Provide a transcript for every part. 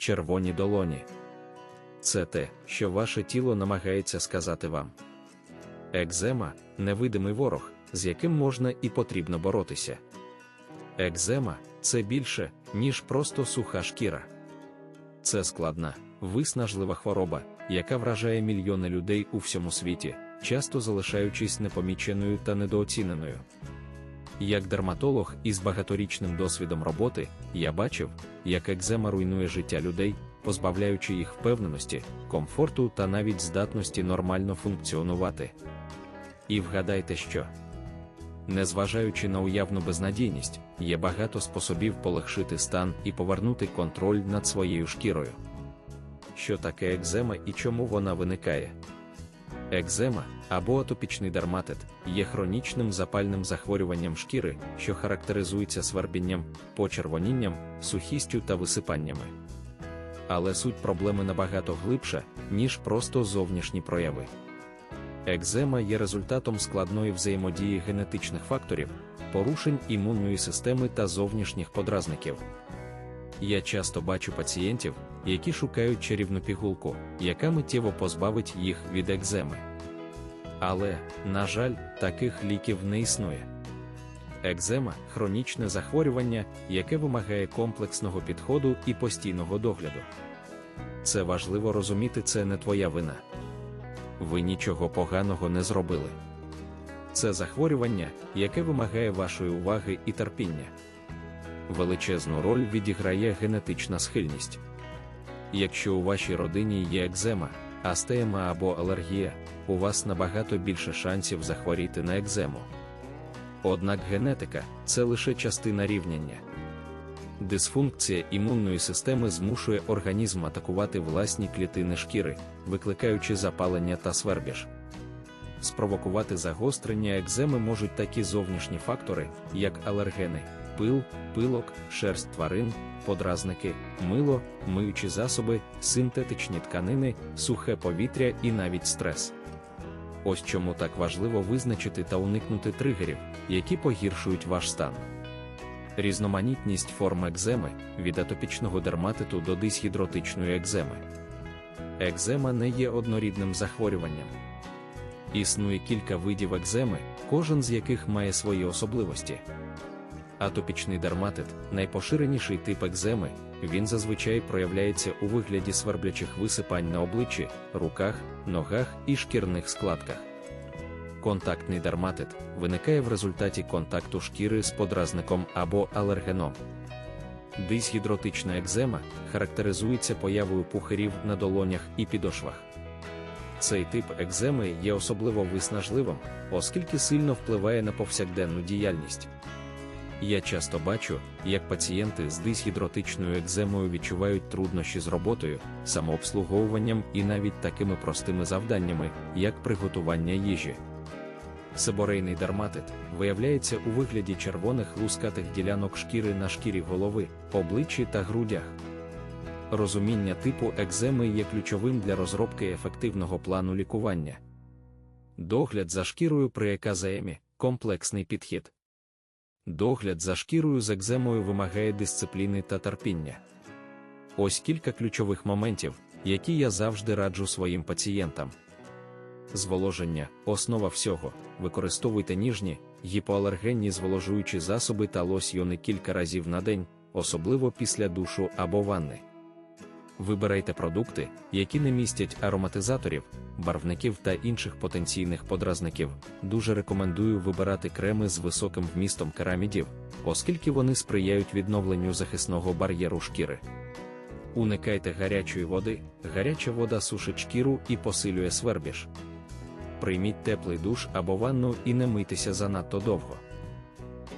червоні долоні. Це те, що ваше тіло намагається сказати вам. Екзема невидимий ворог, з яким можна і потрібно боротися. Екзема це більше, ніж просто суха шкіра. Це складна, виснажлива хвороба, яка вражає мільйони людей у всьому світі, часто залишаючись непоміченою та недооціненою. Як дерматолог із багаторічним досвідом роботи, я бачив, як екзема руйнує життя людей, позбавляючи їх впевненості, комфорту та навіть здатності нормально функціонувати. І вгадайте, що, незважаючи на уявну безнадійність, є багато способів полегшити стан і повернути контроль над своєю шкірою. Що таке екзема і чому вона виникає? Екзема або атопічний дерматит є хронічним запальним захворюванням шкіри, що характеризується свербінням, почервонінням, сухістю та висипаннями. Але суть проблеми набагато глибша, ніж просто зовнішні прояви. Екзема є результатом складної взаємодії генетичних факторів, порушень імунної системи та зовнішніх подразників. Я часто бачу пацієнтів, які шукають чарівну пігулку, яка миттєво позбавить їх від екземи. Але, на жаль, таких ліків не існує. Екзема хронічне захворювання, яке вимагає комплексного підходу і постійного догляду. Це важливо розуміти, це не твоя вина. Ви нічого поганого не зробили. Це захворювання, яке вимагає вашої уваги і терпіння. Величезну роль відіграє генетична схильність. Якщо у вашій родині є екзема, астема або алергія, у вас набагато більше шансів захворіти на екзему. Однак генетика це лише частина рівняння. Дисфункція імунної системи змушує організм атакувати власні клітини шкіри, викликаючи запалення та свербіж. Спровокувати загострення екземи можуть такі зовнішні фактори, як алергени, пил, пилок, шерсть тварин, подразники, мило, миючі засоби, синтетичні тканини, сухе повітря і навіть стрес. Ось чому так важливо визначити та уникнути тригерів, які погіршують ваш стан. Різноманітність форм екземи від атопічного дерматиту до дисгідротичної екземи. Екзема не є однорідним захворюванням. Існує кілька видів екземи, кожен з яких має свої особливості. Атопічний дерматит найпоширеніший тип екземи, він зазвичай проявляється у вигляді сверблячих висипань на обличчі, руках, ногах і шкірних складках. Контактний дерматит виникає в результаті контакту шкіри з подразником або алергеном. Дисгідротична екзема характеризується появою пухарів на долонях і підошвах. Цей тип екземи є особливо виснажливим, оскільки сильно впливає на повсякденну діяльність. Я часто бачу, як пацієнти з дисгідротичною екземою відчувають труднощі з роботою, самообслуговуванням і навіть такими простими завданнями, як приготування їжі. Себорейний дерматит виявляється у вигляді червоних лускатих ділянок шкіри на шкірі голови, обличчі та грудях. Розуміння типу екземи є ключовим для розробки ефективного плану лікування. Догляд за шкірою при еказемі – комплексний підхід. Догляд за шкірою з екземою вимагає дисципліни та терпіння. Ось кілька ключових моментів, які я завжди раджу своїм пацієнтам. Зволоження основа всього. Використовуйте ніжні, гіпоалергенні зволожуючі засоби та лосьйони кілька разів на день, особливо після душу або ванни. Вибирайте продукти, які не містять ароматизаторів, барвників та інших потенційних подразників. Дуже рекомендую вибирати креми з високим вмістом керамідів, оскільки вони сприяють відновленню захисного бар'єру шкіри. Уникайте гарячої води, гаряча вода сушить шкіру і посилює свербіж. Прийміть теплий душ або ванну і не мийтеся занадто довго.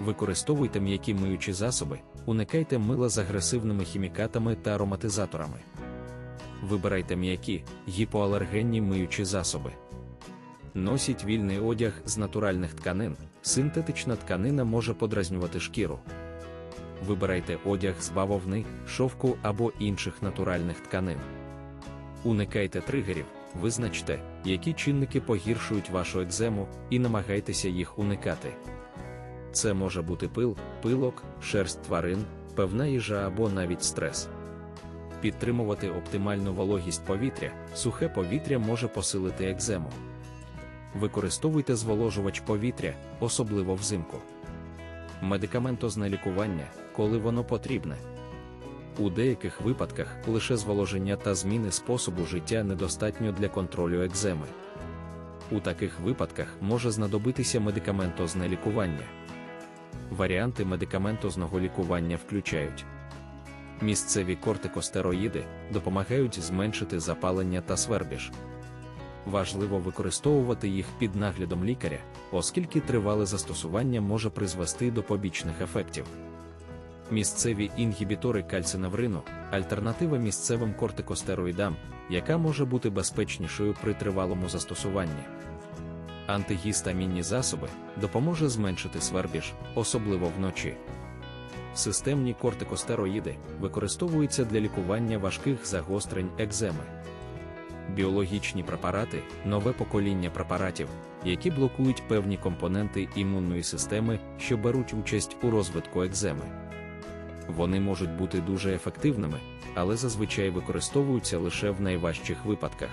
Використовуйте м'які миючі засоби, уникайте мила з агресивними хімікатами та ароматизаторами. Вибирайте м'які, гіпоалергенні миючі засоби. Носіть вільний одяг з натуральних тканин, синтетична тканина може подразнювати шкіру. Вибирайте одяг з бавовни, шовку або інших натуральних тканин. Уникайте тригерів, визначте, які чинники погіршують вашу екзему, і намагайтеся їх уникати. Це може бути пил, пилок, шерсть тварин, певна їжа або навіть стрес. Підтримувати оптимальну вологість повітря, сухе повітря може посилити екзему. Використовуйте зволожувач повітря, особливо взимку. Медикаментозне лікування, коли воно потрібне. У деяких випадках лише зволоження та зміни способу життя недостатньо для контролю екземи. У таких випадках може знадобитися медикаментозне лікування. Варіанти медикаментозного лікування включають місцеві кортикостероїди допомагають зменшити запалення та свербіж. Важливо використовувати їх під наглядом лікаря, оскільки тривале застосування може призвести до побічних ефектів. Місцеві інгібітори кальциневрину альтернатива місцевим кортикостероїдам, яка може бути безпечнішою при тривалому застосуванні. Антигістамінні засоби допоможе зменшити свербіж, особливо вночі. Системні кортикостероїди використовуються для лікування важких загострень екземи. Біологічні препарати нове покоління препаратів, які блокують певні компоненти імунної системи, що беруть участь у розвитку екземи. Вони можуть бути дуже ефективними, але зазвичай використовуються лише в найважчих випадках.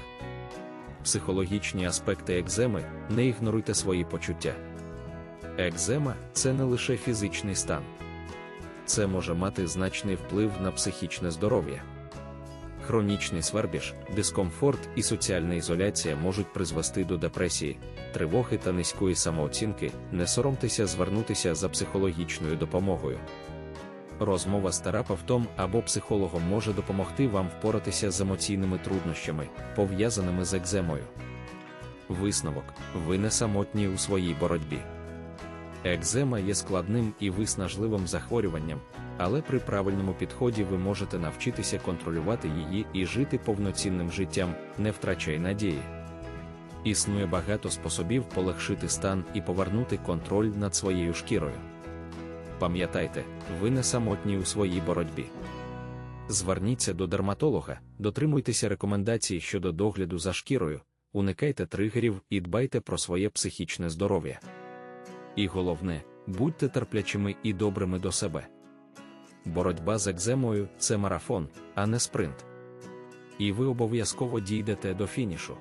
Психологічні аспекти екземи не ігноруйте свої почуття. Екзема це не лише фізичний стан, це може мати значний вплив на психічне здоров'я. Хронічний свербіж, дискомфорт і соціальна ізоляція можуть призвести до депресії, тривоги та низької самооцінки, не соромтеся звернутися за психологічною допомогою. Розмова з терапевтом або психологом може допомогти вам впоратися з емоційними труднощами, пов'язаними з екземою. Висновок: ви не самотні у своїй боротьбі. Екзема є складним і виснажливим захворюванням, але при правильному підході ви можете навчитися контролювати її і жити повноцінним життям, не втрачай надії. Існує багато способів полегшити стан і повернути контроль над своєю шкірою. Пам'ятайте, ви не самотні у своїй боротьбі. Зверніться до дерматолога, дотримуйтеся рекомендацій щодо догляду за шкірою, уникайте тригерів і дбайте про своє психічне здоров'я. І головне, будьте терплячими і добрими до себе. Боротьба з екземою це марафон, а не спринт. І ви обов'язково дійдете до фінішу.